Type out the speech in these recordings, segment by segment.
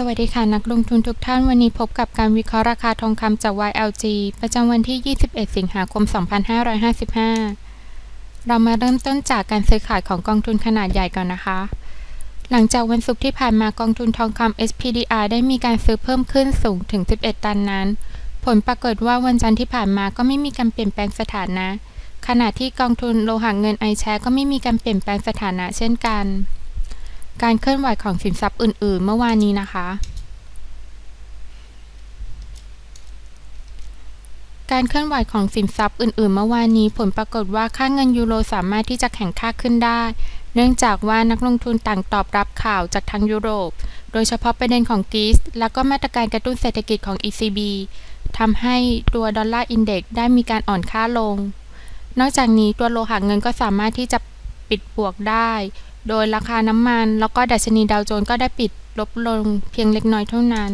สวัสดีค่ะ นักลงทุนทุกท่านวันนี้พบกับการวิเคราะห์ราคาทองคำจาก YLG ประจำวันที่ 21 สิงหาคม 2555 เรามาเริ่มต้นจากการซื้อขายของกองทุนขนาดใหญ่ก่อนนะคะ หลังจากวันศุกร์ที่ผ่านมากองทุนทองคำ SPDR ได้มีการซื้อเพิ่มขึ้นสูงถึง 11 ตันนั้น ผลปรากฏว่าวันจันทร์ที่ผ่านมาก็ไม่มีการเปลี่ยนแปลงสถานะ ขณะที่กองทุนโลหะเงินไอแชร์ก็ไม่มีการเปลี่ยนแปลงสถานะเช่นกัน การเคลื่อนไหวของสินทรัพย์อื่น ๆ เมื่อวานนี้นะคะ การเคลื่อนไหวของสินทรัพย์อื่น ๆ เมื่อวานนี้ผลปรากฏว่าค่าเงินยูโรสามารถที่จะแข็งค่าขึ้นได้ เนื่องจากว่านักลงทุนต่างตอบรับข่าวจากทางยุโรป โดยเฉพาะประเด็นของกรีซและก็มาตรการกระตุ้นเศรษฐกิจของ ECB ทำให้ตัวดอลลาร์อินเด็กซ์ได้มีการอ่อนค่าลง นอกจากนี้ตัวโลหะเงินก็สามารถที่จะปิดบวกได้ โดยราคาน้ำมัน แล้วก็ดัชนีดาวโจนส์ก็ได้ปิดลบลงเพียงเล็กน้อยเท่านั้น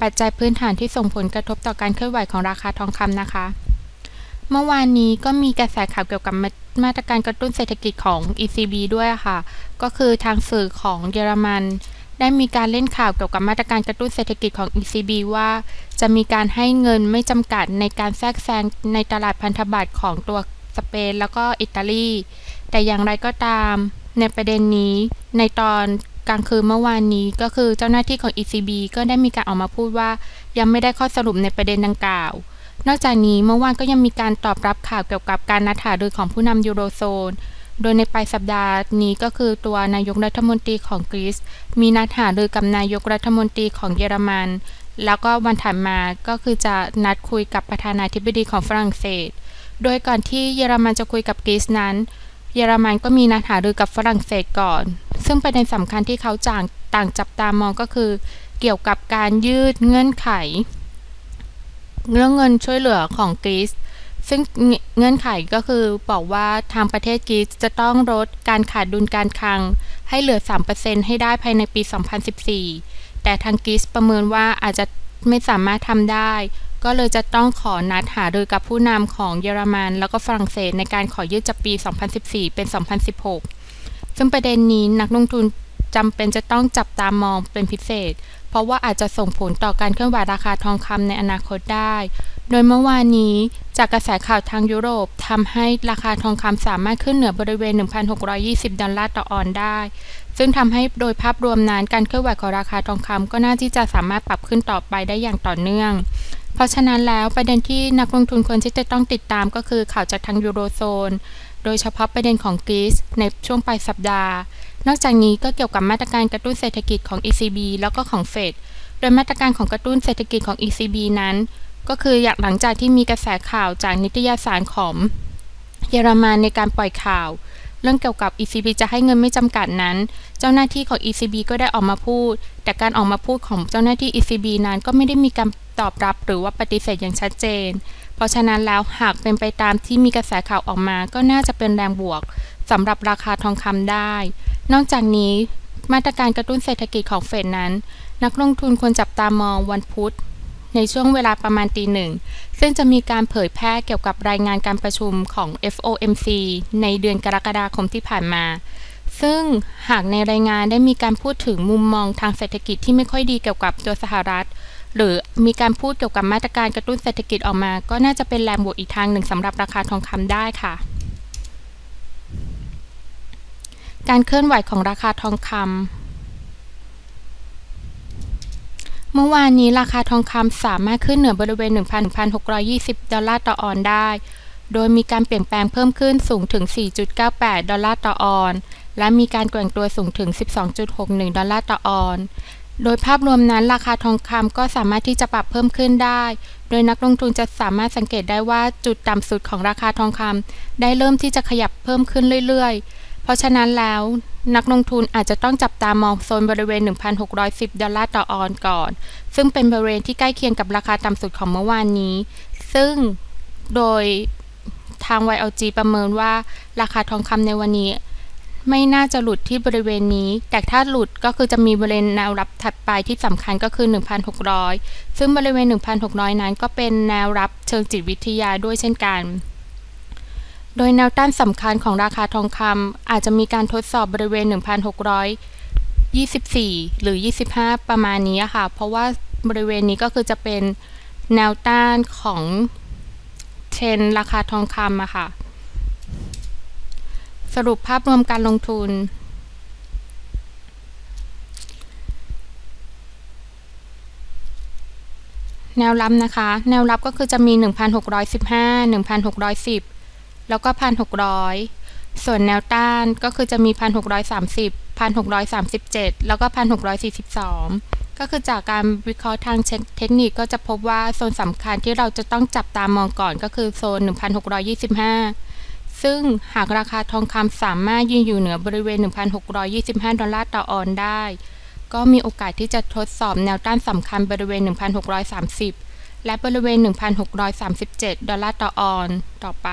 ปัจจัยพื้นฐานที่ส่งผลกระทบต่อการเคลื่อนไหวของราคาทองคำนะคะ เมื่อวานนี้ก็มีกระแสข่าวเกี่ยวกับมาตรการกระตุ้นเศรษฐกิจของ ECB ด้วยค่ะ ก็คือทางสื่อของเยอรมันได้มีการเล่นข่าวเกี่ยวกับมาตรการกระตุ้นเศรษฐกิจของ ECB ว่า จะมีการให้เงินไม่จำกัดในการแทรกแซงในตลาดพันธบัตรของตัวสเปนแล้วก็อิตาลี แต่อย่างไรก็ตาม ในประเด็นนี้ ในตอนกลางคืนเมื่อวานนี้ก็คือเจ้าหน้าที่ของ ECB ก็ได้มีการออกมาพูดว่า ยังไม่ได้ข้อสรุปในประเด็นดังกล่าว นอกจากนี้เมื่อวานก็ยังมีการตอบรับข่าวเกี่ยวกับการนัดหารือของผู้นำยูโรโซน โดยในปลายสัปดาห์นี้ก็คือตัวนายกรัฐมนตรีของกรีซมีนัดหารือกับนายกรัฐมนตรีของเยอรมัน แล้วก็วันถัดมาก็คือจะนัดคุยกับประธานาธิบดีของฝรั่งเศส โดยก่อนที่เยอรมันจะคุยกับกรีซนั้น เยอรมันก็มีนัดหารือกับฝรั่งเศสก่อน ซึ่งประเด็นสำคัญที่เขาจ่างต่างจับตามองก็คือ เกี่ยวกับการยืดเงื่อนไข เรื่องเงินช่วยเหลือของกรีซซึ่งเงื่อนไขก็คือบอกว่าทางประเทศกรีซจะต้องลดการขาดดุลการคลัง ให้เหลือ 3%ให้ได้ภายในปี 2014 แต่ทางกรีซประเมินว่าอาจจะไม่สามารถทำได้ ก็เลยจะต้องขอนัดหารือกับผู้นำของเยอรมัน แล้วก็ฝรั่งเศสในการขอยืดจากปี 2014 เป็น 2016 ซึ่งประเด็นนี้นักลงทุนจำเป็นจะต้องจับตามองเป็นพิเศษ เพราะว่าอาจจะส่งผลต่อการเคลื่อนไหวราคาทองคำในอนาคตได้ โดยเมื่อวานนี้จากกระแสข่าวทางยุโรปทำให้ราคาทองคำสามารถขึ้นเหนือบริเวณ 1,620 ดอลลาร์ต่อออนได้ ซึ่งทำให้โดยภาพรวมนั้นการเคลื่อนไหวของราคาทองคำก็น่าที่จะสามารถปรับขึ้นต่อไปได้อย่างต่อเนื่อง เพราะฉะนั้นแล้วประเด็นที่นักลงทุนควรที่จะต้องติดตามก็คือข่าวจากทางยูโรโซน โดยเฉพาะประเด็นของกรีซในช่วงปลายสัปดาห์ นอกจากนี้ก็เกี่ยวกับมาตรการกระตุ้นเศรษฐกิจของ ECB แล้วก็ของเฟด โดยมาตรการของกระตุ้นเศรษฐกิจของ ECB นั้น ก็คืออยากหลังจากที่มีกระแสข่าวจากนิตยสารของเยอรมันในการปล่อยข่าว เรื่องเกี่ยวกับ ECB จะให้เงินไม่จำกัดนั้น เจ้าหน้าที่ของ ECB ก็ได้ออกมาพูด แต่การออกมาพูดของเจ้าหน้าที่ ECB นั้นก็ไม่ได้มีการตอบรับหรือว่าปฏิเสธอย่างชัดเจน เพราะฉะนั้นแล้วหากเป็นไปตามที่มีกระแสข่าวออกมา ก็น่าจะเป็นแรงบวกสำหรับราคาทองคำได้ นอกจากนี้มาตรการกระตุ้นเศรษฐกิจของเฟดนั้น นักลงทุนควรจับตามองวันพุธ ในช่วงเวลาประมาณตีหนึ่ง ซึ่งจะมีการเผยแพร่เกี่ยวกับรายงานการประชุมของ FOMC ในเดือนกรกฎาคมที่ผ่านมา ซึ่งหากในรายงานได้มีการพูดถึงมุมมองทางเศรษฐกิจที่ไม่ค่อยดีเกี่ยวกับตัวสหรัฐ หรือมีการพูดเกี่ยวกับมาตรการกระตุ้นเศรษฐกิจออกมา ก็น่าจะเป็นแรงบวกอีกทางหนึ่งสำหรับราคาทองคำได้ค่ะการเคลื่อนไหวของราคาทองคำ เมื่อวานนี้ราคาทองคำสามารถขึ้นเหนือบริเวณ 1,620 ดอลลาร์ต่อออนได้ โดยมีการเปลี่ยนแปลงเพิ่มขึ้นสูงถึง 4.98 ดอลลาร์ต่อออน และมีการแกว่งตัวสูงถึง 12.61 ดอลลาร์ต่อออน โดยภาพรวมนั้นราคาทองคำก็สามารถที่จะปรับเพิ่มขึ้นได้ โดยนักลงทุนจะสามารถสังเกตได้ว่าจุดต่ำสุดของราคาทองคำได้เริ่มที่จะขยับเพิ่มขึ้นเรื่อยๆ ราะฉะนั้นแล้วนักลงทุนอาจจะต้องจับตามองโซนบริเวณ 1,610 ดอลลาร์ต่อออนก่อน ซึ่งเป็นบริเวณที่ใกล้เคียงกับราคาต่ำสุดของเมื่อวานนี้ ซึ่งโดยทาง YLG ประเมินว่าราคาทองคำในวันนี้ ไม่น่าจะหลุดที่บริเวณนี้ แต่ถ้าหลุดก็คือจะมีบริเวณแนวรับถัดไปที่สำคัญก็คือ 1,600 ซึ่งบริเวณ 1,600 นั้นก็เป็นแนวรับเชิงจิตวิทยาด้วยเช่นกัน โดยแนวต้านสำคัญของราคาทองคำอาจจะมีการทดสอบบริเวณ 1,624 หรือ 25 ประมาณนี้ค่ะ เพราะว่าบริเวณนี้ก็คือจะเป็นแนวต้านของเทรนราคาทองคำอะค่ะ สรุปภาพรวมการลงทุนแนวรับนะคะ แนวรับก็คือจะมี 1,615 1,610 แล้วก็1,600ส่วนแนวต้านก็คือจะมี1,630 1,637แล้วก็1,642ก็คือจากการวิเคราะห์ทางเทคนิคก็จะพบว่าโซนสำคัญที่เราจะต้องจับตามองก่อนก็คือโซน 1,625 ซึ่งหากราคาทองคำสามารถยืนอยู่เหนือบริเวณ 1,625 ดอลลาร์ต่อออนได้ ก็มีโอกาสที่จะทดสอบแนวต้านสำคัญบริเวณ 1,630 และบริเวณ 1,637 ดอลลาร์ต่อออนต่อไป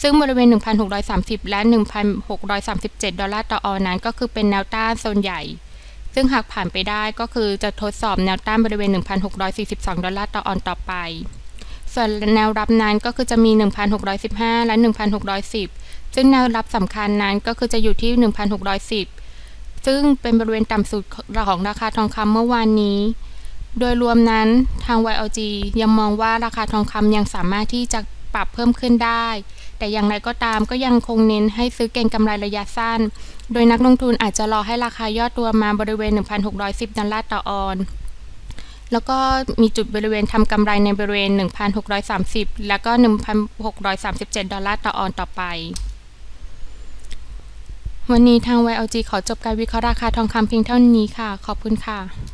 ซึ่งบริเวณ 1,630 และ 1,637 ดอลลาร์ต่อออนนั้น ก็คือเป็นแนวต้านโซนใหญ่ ซึ่งหากผ่านไปได้ก็คือจะทดสอบแนวต้านบริเวณ 1,642 ดอลลาร์ต่อออนต่อไป ส่วนแนวรับนั้นก็คือจะมี 1,615 และ 1,610 ซึ่งแนวรับสำคัญนั้นก็คือจะอยู่ที่ 1,610 ซึ่งเป็นบริเวณต่ำสุดของราคาทองคำเมื่อวานนี้ โดยรวมนั้นทาง YLG ยังมองว่าราคาทองคำยังสามารถที่จะปรับเพิ่มขึ้นได้ แต่อย่างไรก็ตามก็ยังคงเน้นให้ซื้อเก็งกำไรระยะสั้น โดยนักลงทุนอาจจะรอให้ราคาย่อตัวมาบริเวณ 1,610 ดอลลาร์ต่อออน แล้วก็มีจุดบริเวณทำกำไรในบริเวณ 1,630 แล้วก็ 1,637 ดอลลาร์ต่อออนต่อไปวันนี้ทาง YLG ขอจบการวิเคราะห์ราคาทองคำเพียงเท่านี้ค่ะ ขอบคุณค่ะ